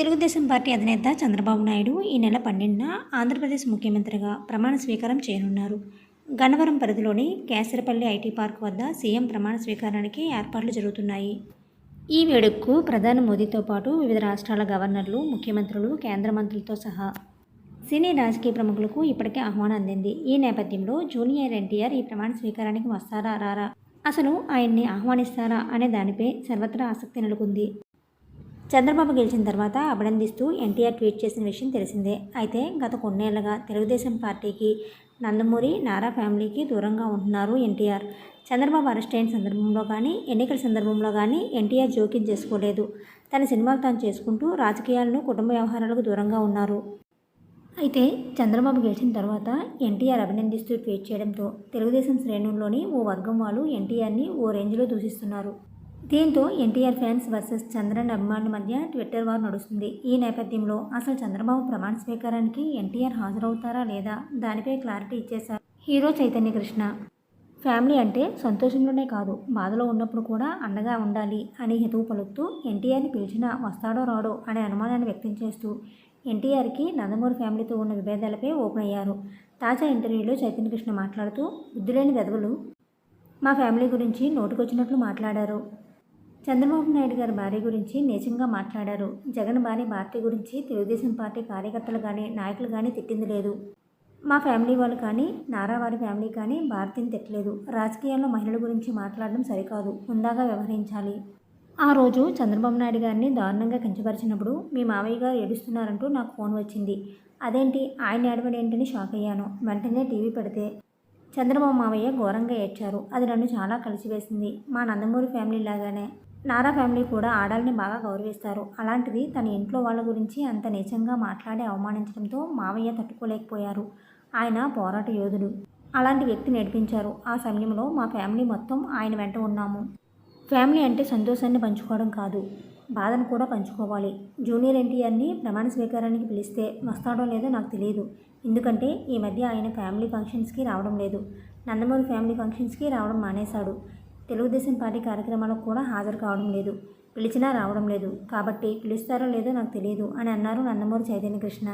Telugu Desam party అధినేత చంద్రబాబు నాయుడు ఈ నెల పన్నెండున ఆంధ్రప్రదేశ్ ముఖ్యమంత్రిగా ప్రమాణ స్వీకారం చేయనున్నారు. గన్నవరం పరిధిలోని కేసరపల్లి ఐటీ పార్క్ వద్ద సీఎం ప్రమాణ స్వీకారానికి ఏర్పాట్లు జరుగుతున్నాయి. ఈ వేడుకకు ప్రధాని మోదీతో పాటు వివిధ రాష్ట్రాల గవర్నర్లు ముఖ్యమంత్రులు కేంద్ర మంత్రులతో సహా సినీ రాజకీయ ప్రముఖులకు ఇప్పటికే ఆహ్వానం అందింది. ఈ నేపథ్యంలో జూనియర్ ఎన్టీఆర్ ఈ ప్రమాణ స్వీకారానికి వస్తారా రారా? అసలు ఆయన్ని ఆహ్వానిస్తారా అనే దానిపై సర్వత్రా ఆసక్తి నెలకొంది. చంద్రబాబు గెలిచిన తర్వాత అభినందిస్తూ ఎన్టీఆర్ ట్వీట్ చేసిన విషయం తెలిసిందే. అయితే గత కొన్నేళ్ళుగా తెలుగుదేశం పార్టీకి నందమూరి నారా ఫ్యామిలీకి దూరంగా ఉంటున్నారు ఎన్టీఆర్. చంద్రబాబు అరెస్ట్ అయిన సందర్భంలో కానీ ఎన్నికల సందర్భంలో కానీ ఎన్టీఆర్ జోక్యం చేసుకోలేదు. తన సినిమాలు తాను చేసుకుంటూ రాజకీయాలను కుటుంబ వ్యవహారాలకు దూరంగా ఉన్నారు. అయితే చంద్రబాబు గెలిచిన తర్వాత ఎన్టీఆర్ అభినందిస్తూ ట్వీట్ చేయడంతో తెలుగుదేశం శ్రేణుల్లోని ఓ వర్గం వాళ్ళు ఎన్టీఆర్ని ఓ రేంజ్లో దూషిస్తున్నారు. దీంతో ఎన్టీఆర్ ఫ్యాన్స్ వర్సెస్ చంద్రన్ అభిమానుల మధ్య ట్విట్టర్ వార్ నడుస్తుంది. ఈ నేపథ్యంలో అసలు చంద్రబాబు ప్రమాణ స్వీకారానికి ఎన్టీఆర్ హాజరవుతారా లేదా దానిపై క్లారిటీ ఇచ్చేశారు హీరో చైతన్య కృష్ణ. ఫ్యామిలీ అంటే సంతోషంలోనే కాదు బాధలో ఉన్నప్పుడు కూడా అండగా ఉండాలి అని హితవు పలుకుతూ ఎన్టీఆర్ని పిలిచినా వస్తాడో రాడో అనే అనుమానాన్ని వ్యక్తం చేస్తూ ఎన్టీఆర్కి నందమూరి ఫ్యామిలీతో ఉన్న విభేదాలపై ఓపెన్ అయ్యారు. తాజా ఇంటర్వ్యూలో చైతన్య కృష్ణ మాట్లాడుతూ బుద్ధిలేని వెధవలు మా ఫ్యామిలీ గురించి నోటుకొచ్చినట్లు మాట్లాడారు. చంద్రబాబు నాయుడు గారి భార్య గురించి నిజంగా మాట్లాడారు. జగన్ భార్య భారతి గురించి తెలుగుదేశం పార్టీ కార్యకర్తలు కానీ నాయకులు కానీ తిట్టింది లేదు. మా ఫ్యామిలీ వాళ్ళు కానీ నారా వారి ఫ్యామిలీ కానీ భారతిని తిట్టలేదు. రాజకీయాల్లో మహిళల గురించి మాట్లాడడం సరికాదు. హుందాగా వ్యవహరించాలి. ఆ రోజు చంద్రబాబు నాయుడు గారిని దారుణంగా కించపరిచినప్పుడు మీ మావయ్య గారు ఏడుస్తున్నారంటూ నాకు ఫోన్ వచ్చింది. అదేంటి? ఆయన ఏడవడం ఏంటని షాక్ అయ్యాను. వెంటనే టీవీ పెడితే చంద్రబాబు మావయ్య ఘోరంగా ఏడ్చారు. అది నన్ను చాలా కలిసివేసింది. మా నందమూరి ఫ్యామిలీ లాగానే. నారా ఫ్యామిలీ కూడా ఆడాలని బాగా గౌరవిస్తారు. అలాంటిది తన ఇంట్లో వాళ్ళ గురించి అంత నీచంగా మాట్లాడి అవమానించడంతో మావయ్య తట్టుకోలేకపోయారు. ఆయన పోరాట యోధుడు. అలాంటి వ్యక్తి నడిపించారు. ఆ సమయంలో మా ఫ్యామిలీ మొత్తం ఆయన వెంట ఉన్నాము. ఫ్యామిలీ అంటే సంతోషాన్ని పంచుకోవడం కాదు. బాధను కూడా పంచుకోవాలి. జూనియర్ ఎన్టీఆర్ని ప్రమాణ స్వీకారానికి పిలిస్తే వస్తాడో లేదో నాకు తెలియదు. ఎందుకంటే ఈ మధ్య ఆయన ఫ్యామిలీ ఫంక్షన్స్కి రావడం లేదు. నందమూరి ఫ్యామిలీ ఫంక్షన్స్కి రావడం మానేశాడు. తెలుగుదేశం పార్టీ కార్యక్రమాలకు కూడా హాజరు కావడం లేదు. పిలిచినా రావడం లేదు. కాబట్టి పిలుస్తారో లేదో నాకు తెలియదు అని అన్నారు నందమూరి చైతన్య కృష్ణ